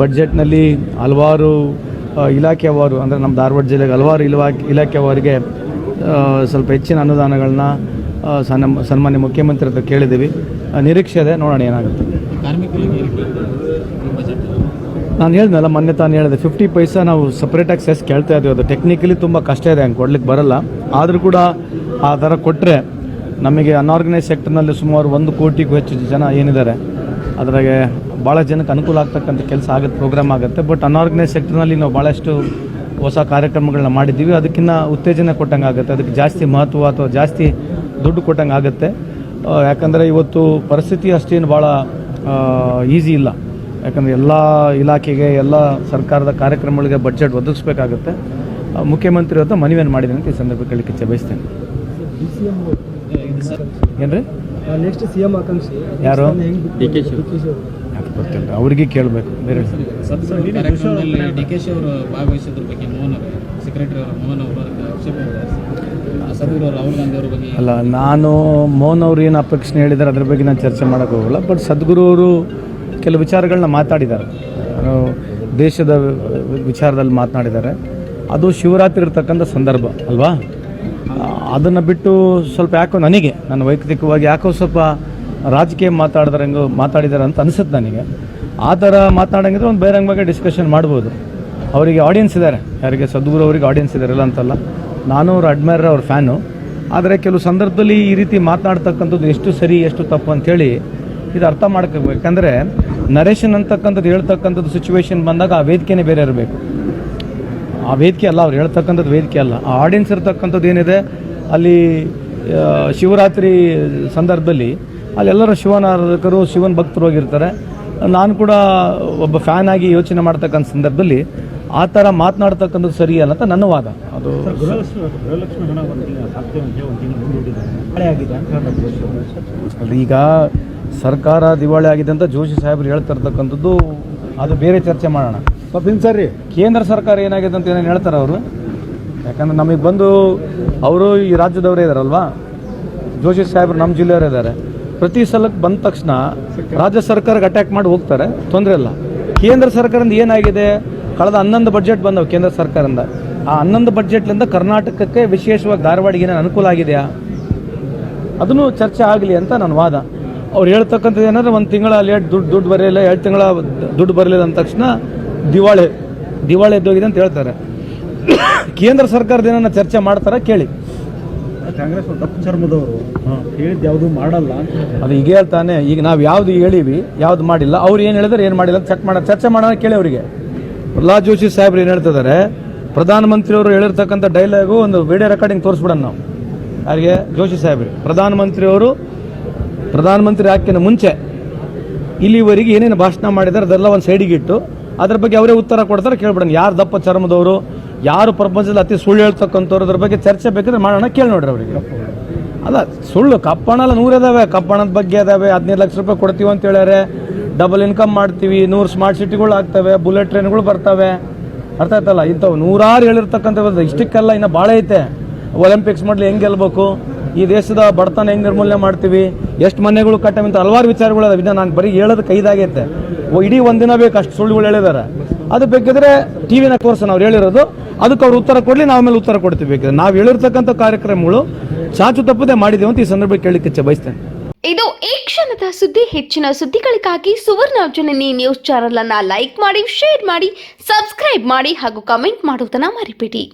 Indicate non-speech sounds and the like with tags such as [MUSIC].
ಬಡ್ಜೆಟ್ನಲ್ಲಿ ಹಲವಾರು ಇಲಾಖೆಯವರು ಅಂದರೆ ನಮ್ಮ ಧಾರವಾಡ ಜಿಲ್ಲೆಗೆ ಹಲವಾರು ಇಲವಾ ಇಲಾಖೆಯವರಿಗೆ ಸ್ವಲ್ಪ ಹೆಚ್ಚಿನ ಅನುದಾನಗಳನ್ನ ಸನ್ಮಾನ್ಯ ಮುಖ್ಯಮಂತ್ರಿ ಹತ್ರ ಕೇಳಿದ್ದೀವಿ. ನಿರೀಕ್ಷೆ ಇದೆ ನೋಡೋಣ ಏನಾಗುತ್ತೆ. ನಾನು ಹೇಳಿದ್ನಲ್ಲ ಮೊನ್ನೆ ತಾನು ಹೇಳಿದೆ ಫಿಫ್ಟಿ ಪೈಸಾ ನಾವು ಸಪ್ರೇಟಾಗಿ ಸೆಸ್ ಕೇಳ್ತಾ ಇದ್ದೀವಿ. ಅದು ಟೆಕ್ನಿಕಲಿ ತುಂಬ ಕಷ್ಟ ಇದೆ ಹಂಗೆ ಕೊಡ್ಲಿಕ್ಕೆ ಬರಲ್ಲ. ಆದರೂ ಕೂಡ ಆ ಥರ ಕೊಟ್ಟರೆ ನಮಗೆ ಅನ್ಆರ್ಗನೈಸ್ ಸೆಕ್ಟರ್ನಲ್ಲಿ ಸುಮಾರು ಒಂದು ಕೋಟಿಗೂ ಹೆಚ್ಚು ಜನ ಏನಿದ್ದಾರೆ ಅದ್ರಾಗೆ ಭಾಳ ಜನಕ್ಕೆ ಅನುಕೂಲ ಆಗ್ತಕ್ಕಂಥ ಕೆಲಸ ಆಗುತ್ತೆ ಪ್ರೋಗ್ರಾಮ್ ಆಗುತ್ತೆ. ಬಟ್ ಅನ್ಆರ್ಗನೈಸ್ ಸೆಕ್ಟರ್ನಲ್ಲಿ ನಾವು ಭಾಳಷ್ಟು ಹೊಸ ಕಾರ್ಯಕ್ರಮಗಳನ್ನ ಮಾಡಿದ್ದೀವಿ. ಅದಕ್ಕಿಂತ ಉತ್ತೇಜನ ಕೊಟ್ಟಂಗೆ ಆಗುತ್ತೆ. ಅದಕ್ಕೆ ಜಾಸ್ತಿ ಮಹತ್ವ ಅಥವಾ ಜಾಸ್ತಿ ದುಡ್ಡು ಕೊಟ್ಟಂಗೆ ಆಗುತ್ತೆ. ಯಾಕಂದರೆ ಇವತ್ತು ಪರಿಸ್ಥಿತಿ ಅಷ್ಟೇನು ಭಾಳ ಈಸಿ ಇಲ್ಲ. ಯಾಕಂದರೆ ಎಲ್ಲ ಇಲಾಖೆಗೆ ಎಲ್ಲ ಸರ್ಕಾರದ ಕಾರ್ಯಕ್ರಮಗಳಿಗೆ ಬಜೆಟ್ ಒದಗಿಸ್ಬೇಕಾಗುತ್ತೆ. ಮುಖ್ಯಮಂತ್ರಿ ಹತ್ರ ಮನವಿಯನ್ನು ಮಾಡಿದ್ದೀನಿ ಅಂತ ಈ ಸಂದರ್ಭ ಕೇಳಲಿಕ್ಕೆ ಇಚ್ಛೆ ಬಯಸ್ತೇನೆ. ಏನ್ರಿ? ನೆಕ್ಸ್ಟ್ ಸಿ ಎಂ ಆಕಾಂಕ್ಷಿ. ಯಾರು? ಡಿ ಕೆ ಶಿ ಗೊತ್ತಿಲ್ಲ. ಅವ್ರಿಗೆ ಕೇಳಬೇಕು. ಬೇರೆ ಅಲ್ಲ ನಾನು ಮೋಹನ್ ಅವ್ರು ಏನು ಅಪೇಕ್ಷಣೆ ಹೇಳಿದ್ದಾರೆ ಅದ್ರ ಬಗ್ಗೆ ನಾನು ಚರ್ಚೆ ಮಾಡೋಕ್ಕೆ ಹೋಗಲ್ಲ ಬಟ್ ಸದ್ಗುರು ಅವರು ಕೆಲವು ವಿಚಾರಗಳನ್ನ ಮಾತಾಡಿದ್ದಾರೆ. ದೇಶದ ವಿಚಾರದಲ್ಲಿ ಮಾತನಾಡಿದ್ದಾರೆ. ಅದು ಶಿವರಾತ್ರಿ ಇರ್ತಕ್ಕಂಥ ಸಂದರ್ಭ ಅಲ್ವಾ? ಅದನ್ನು ಬಿಟ್ಟು ಸ್ವಲ್ಪ ಯಾಕೋ ನನಗೆ ನಾನು ವೈಯಕ್ತಿಕವಾಗಿ ಯಾಕೋ ಸ್ವಲ್ಪ ರಾಜಕೀಯ ಮಾತಾಡಿದ್ರಂಗೆ ಮಾತಾಡಿದ್ದಾರೆ ಅಂತ ಅನಿಸುತ್ತೆ ನನಗೆ. ಆ ಥರ ಮಾತಾಡೋಂಗಿದ್ರೆ ಒಂದು ಬೇರೆ ಬಗ್ಗೆ ಡಿಸ್ಕಷನ್ ಮಾಡ್ಬೋದು. ಅವರಿಗೆ ಆಡಿಯನ್ಸ್ ಇದ್ದಾರೆ ಯಾರಿಗೆ ಸದ್ಗುರು ಅವರಿಗೆ ಆಡಿಯನ್ಸ್ ಇದ್ದಾರೆ ಇಲ್ಲ ಅಂತಲ್ಲ. ನಾನು ಅವ್ರ ಅಡ್ಮೈರ್ ಅವ್ರ ಫ್ಯಾನು ಆದರೆ ಕೆಲವು ಸಂದರ್ಭದಲ್ಲಿ ಈ ರೀತಿ ಮಾತನಾಡ್ತಕ್ಕಂಥದ್ದು ಎಷ್ಟು ಸರಿ, ಎಷ್ಟು ತಪ್ಪು ಅಂಥೇಳಿ ಇದು ಅರ್ಥ ಮಾಡ್ಕೋಬೇಕು ಯಾಕಂದರೆ ನರೇಶನ್ ಅಂತಕ್ಕಂಥದ್ದು ಹೇಳ್ತಕ್ಕಂಥದ್ದು ಸಿಚುವೇಶನ್ ಬಂದಾಗ ಆ ವೇದಿಕೆನೇ ಬೇರೆ ಇರಬೇಕು. ಆ ವೇದಿಕೆ ಅಲ್ಲ, ಅವ್ರು ಹೇಳ್ತಕ್ಕಂಥದ್ದು ವೇದಿಕೆ ಅಲ್ಲ. ಆ ಆಡಿಯನ್ಸ್ ಇರ್ತಕ್ಕಂಥದ್ದು ಏನಿದೆ? ಅಲ್ಲಿ ಶಿವರಾತ್ರಿ ಸಂದರ್ಭದಲ್ಲಿ ಅಲ್ಲಿ ಶಿವನ ಆರಾಧಕರು ಶಿವನ ಭಕ್ತರು ಹೋಗಿರ್ತಾರೆ. ನಾನು ಕೂಡ ಒಬ್ಬ ಫ್ಯಾನ್ ಆಗಿ ಯೋಚನೆ ಮಾಡ್ತಕ್ಕಂಥ ಸಂದರ್ಭದಲ್ಲಿ ಆ ಥರ ಮಾತನಾಡ್ತಕ್ಕಂಥದ್ದು ಸರಿಯಲ್ಲ ಅಂತ ನನ್ನ ವಾದ. ಅದು. ಅಲ್ಲ, ಈಗ ಸರ್ಕಾರ ದಿವಾಳಿ ಆಗಿದೆ ಅಂತ ಜೋಶಿ ಸಾಹೇಬರು ಹೇಳ್ತಾ ಇರ್ತಕ್ಕಂಥದ್ದು ಅದು ಬೇರೆ ಚರ್ಚೆ ಮಾಡೋಣ. ಸ್ವಲ್ಪ ಸರಿ ಕೇಂದ್ರ ಸರ್ಕಾರ ಏನಾಗಿದೆ ಅಂತ ಏನೇನು ಹೇಳ್ತಾರೆ ಅವರು? ಯಾಕಂದ್ರೆ ನಮಗೆ ಬಂದು ಅವರು ಈ ರಾಜ್ಯದವರೇ ಇದ್ದಾರಲ್ವಾ ಜೋಶಿ ಸಾಹೇಬರು ನಮ್ಮ ಜಿಲ್ಲೆಯವರೇ ಇದ್ದಾರೆ ಪ್ರತಿ ಸಲಕ್ಕೆ ಬಂದ ತಕ್ಷಣ ರಾಜ್ಯ ಸರ್ಕಾರಕ್ಕೆ ಅಟ್ಯಾಕ್ ಮಾಡಿ ಹೋಗ್ತಾರೆ. ತೊಂದರೆ ಇಲ್ಲ. ಕೇಂದ್ರ ಸರ್ಕಾರದಿಂದ ಏನಾಗಿದೆ? ಕಳೆದ ಹನ್ನೊಂದು ಬಜೆಟ್ ಬಂದವು ಕೇಂದ್ರ ಸರ್ಕಾರದಿಂದ. ಆ ಹನ್ನೊಂದು ಬಜೆಟ್ಲಿಂದ ಕರ್ನಾಟಕಕ್ಕೆ ವಿಶೇಷವಾಗಿ ಧಾರವಾಡಿಗೆ ಏನೇನು ಅನುಕೂಲ ಆಗಿದೆಯಾ? ಅದನ್ನು ಚರ್ಚೆ ಆಗಲಿ ಅಂತ ನನ್ನ ವಾದ. ಅವ್ರು ಹೇಳ್ತಕ್ಕಂಥದ್ದು ಏನಂದ್ರೆ ಒಂದು ತಿಂಗಳ ಲೇಟ್ ದುಡ್ಡು ದುಡ್ಡು ಬರಲಿಲ್ಲ, ಎರಡು ತಿಂಗಳ ದುಡ್ಡು ಬರಲಿಲ್ಲ ಅಂದ ತಕ್ಷಣ ದಿವಾಳಿ ದಿವಾಳಿ ಎದ್ದೋಗಿದೆ ಅಂತ ಹೇಳ್ತಾರೆ. [COUGHS] ಕೇಂದ್ರ ಸರ್ಕಾರದ ಏನನ್ನ ಚರ್ಚೆ ಮಾಡ್ತಾರ ಕೇಳಿ. ಕಾಂಗ್ರೆಸ್ ತಪ್ಪು ಚರ್ಮದವರು. ಹೇಳಿದ್ ಯಾವುದು ಮಾಡಲ್ಲ ಅದು ಈಗ ಹೇಳ್ತಾನೆ, ಈಗ ನಾವು ಯಾವ್ದು ಹೇಳಿವಿ, ಯಾವ್ದು ಮಾಡಿಲ್ಲ, ಅವ್ರು ಏನು ಹೇಳಿದ್ರೆ ಏನು ಮಾಡಿಲ್ಲ ಚೆಕ್ ಮಾಡ, ಚರ್ಚೆ ಮಾಡೋಣ ಕೇಳಿ ಅವರಿಗೆ. ಪ್ರಹ್ಲಾದ್ ಜೋಶಿ ಸಾಹೇಬ್ರು ಏನು ಹೇಳ್ತಿದ್ದಾರೆ ಪ್ರಧಾನಮಂತ್ರಿಯವರು ಹೇಳಿರ್ತಕ್ಕಂಥ ಡೈಲಾಗು ಒಂದು ವಿಡಿಯೋ ರೆಕಾರ್ಡಿಂಗ್ ತೋರಿಸ್ಬಿಡೋಣ ನಾವು. ಯಾರಿಗೆ? ಜೋಶಿ ಸಾಹೇಬ್ರಿ ಪ್ರಧಾನಮಂತ್ರಿಯವರು ಪ್ರಧಾನಮಂತ್ರಿ ಆಕಿನ ಮುಂಚೆ ಇಲ್ಲಿವರೆಗೆ ಏನೇನು ಭಾಷಣ ಮಾಡಿದ್ದಾರೆ ಅದೆಲ್ಲ ಒಂದು ಸೈಡಿಗಿಟ್ಟು ಅದ್ರ ಬಗ್ಗೆ ಅವರೇ ಉತ್ತರ ಕೊಡ್ತಾರೆ, ಕೇಳ್ಬಿಡೋಣ. ಯಾರು ದಪ್ಪ ಚರ್ಮದವರು ಯಾರು ಪ್ರಪಂಚದಲ್ಲಿ ಅತಿ ಸುಳ್ಳು ಹೇಳ್ತಕ್ಕಂಥವ್ರು ಅದ್ರ ಬಗ್ಗೆ ಚರ್ಚೆ ಬೇಕಿದ್ರೆ ಮಾಡೋಣ ಕೇಳಿ ನೋಡ್ರಿ ಅವರಿಗೆ. ಅಲ್ಲ, ಸುಳ್ಳು ಕಪ್ಪಣ ಎಲ್ಲ ನೂರು ಇದಾವೆ ಕಪ್ಪಣದ ಬಗ್ಗೆ ಅದಾವೆ. ಹದಿನೈದು ಲಕ್ಷ ರೂಪಾಯಿ ಕೊಡ್ತೀವಿ ಅಂತ ಹೇಳ್ಯಾರೆ. ಡಬಲ್ ಇನ್ಕಮ್ ಮಾಡ್ತೀವಿ. ನೂರು ಸ್ಮಾರ್ಟ್ ಸಿಟಿಗಳು ಆಗ್ತವೆ. ಬುಲೆಟ್ ಟ್ರೈನ್ಗಳು ಬರ್ತವೆ. ಅರ್ಥ ಆಯ್ತಲ್ಲ? ಇಂಥವು ನೂರಾರು ಹೇಳಿರ್ತಕ್ಕಂಥ ಇಷ್ಟಕ್ಕೆಲ್ಲ ಇನ್ನು ಭಾಳ ಐತೆ. ಒಲಿಂಪಿಕ್ಸ್ ಮಾಡಲಿ ಹೆಂಗೆ ಗೆಲ್ಬೇಕು? ಈ ದೇಶದ ಬಡತನ ಹೆಂಗೆ ನಿರ್ಮೂಲನೆ ಮಾಡ್ತೀವಿ? ಎಷ್ಟು ಮನೆಗಳು ಕಟ್ಟವಂತ ಹಲವಾರು ವಿಚಾರಗಳು ಅದಾವೆ. ನಾನು ಬರೀ ಹೇಳೋದು ಕೈದಾಗೈತೆ. ಇಡೀ ಒಂದಿನ ಬೇಕು ಅಷ್ಟು ಸುಳ್ಳುಗಳು ಹೇಳಿದ್ದಾರೆ ಅದು ಬೇಕಿದ್ರೆ ಟಿ ವಿನ ಕೋರ್ಸ್ ಅವ್ರು ಹೇಳಿರೋದು. ಅದಕ್ಕೆ ಅವ್ರು ಉತ್ತರ ಕೊಡಲಿ, ನಾವು ಮೇಲೆ ಉತ್ತರ ಕೊಡ್ತೀವಿ ಬೇಕಿದ್ರೆ. ನಾವು ಹೇಳಿರ್ತಕ್ಕಂಥ ಕಾರ್ಯಕ್ರಮಗಳು ಚಾಚು ತಪ್ಪದೆ ಮಾಡಿದೆ ಅಂತ ಈ ಸಂದರ್ಭ ಕೇಳಲಿಕ್ಕೆ ಬಯಸ್ತೇನೆ. ಇದು ಈ ಕ್ಷಣದ ಸುದ್ದಿ. ಹೆಚ್ಚಿನ ಸುದ್ದಿಗಳಿಗಾಗಿ ಸುವರ್ಣ ಜನನಿ ನ್ಯೂಸ್ ಚಾನೆಲ್ ಅನ್ನ ಲೈಕ್ ಮಾಡಿ ಶೇರ್ ಮಾಡಿ ಸಬ್ಸ್ಕ್ರೈಬ್ ಮಾಡಿ ಹಾಗೂ ಕಮೆಂಟ್ ಮಾಡುವುದನ್ನ ಮರಿಬೇಡಿ.